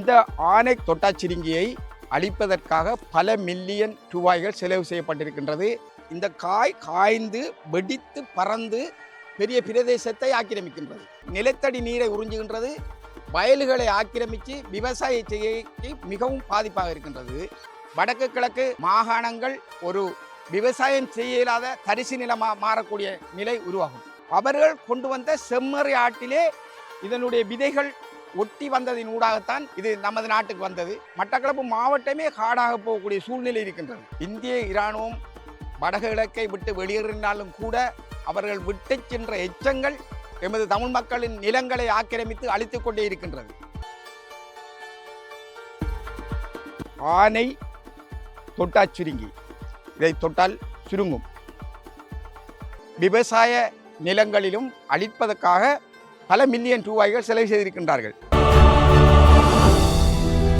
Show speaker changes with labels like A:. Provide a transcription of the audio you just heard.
A: இந்த ஆனை தொட்டாச்சிரிங்கியை அழிப்பதற்காக பல மில்லியன் ரூபாய்கள் செலவு செய்யப்பட்டிருக்கின்றது. இந்த காய் காய்ந்து வெடித்து பறந்து பெரிய பிரதேசத்தை ஆக்கிரமிக்கின்றது. நிலத்தடி நீரை உறிஞ்சுகின்றது. வயல்களை ஆக்கிரமித்து விவசாய செய்கைக்கு மிகவும் பாதிப்பாக இருக்கின்றது. வடக்கு கிழக்கு மாகாணங்கள் ஒரு விவசாயம் செய்ய இயலாத தரிசு நிலமாக மாறக்கூடிய நிலை உருவாகும். அவர்கள் கொண்டு வந்த செம்மறி ஆட்டிலே இதனுடைய விதைகள் ஒட்டி வந்ததின் ஊடாகத்தான் இது நமது நாட்டுக்கு வந்தது. மட்டக்களப்பு மாவட்டமே காடாக போகக்கூடிய சூழ்நிலை இருக்கின்றது. இந்திய இராணுவம் வடகிழக்கை விட்டு வெளியேறினாலும் கூட அவர்கள் விட்டு சென்ற எச்சங்கள் எமது தமிழ் மக்களின் நிலங்களை ஆக்கிரமித்து அழித்துக் கொண்டே இருக்கின்றது. ஆனை தொட்டா சுருங்கி. இதை தொட்டால் சுருங்கும். விவசாய நிலங்களிலும் அழிப்பதற்காக பல மில்லியன் ரூபாய்கள் செலவு செய்திருக்கின்றார்கள்.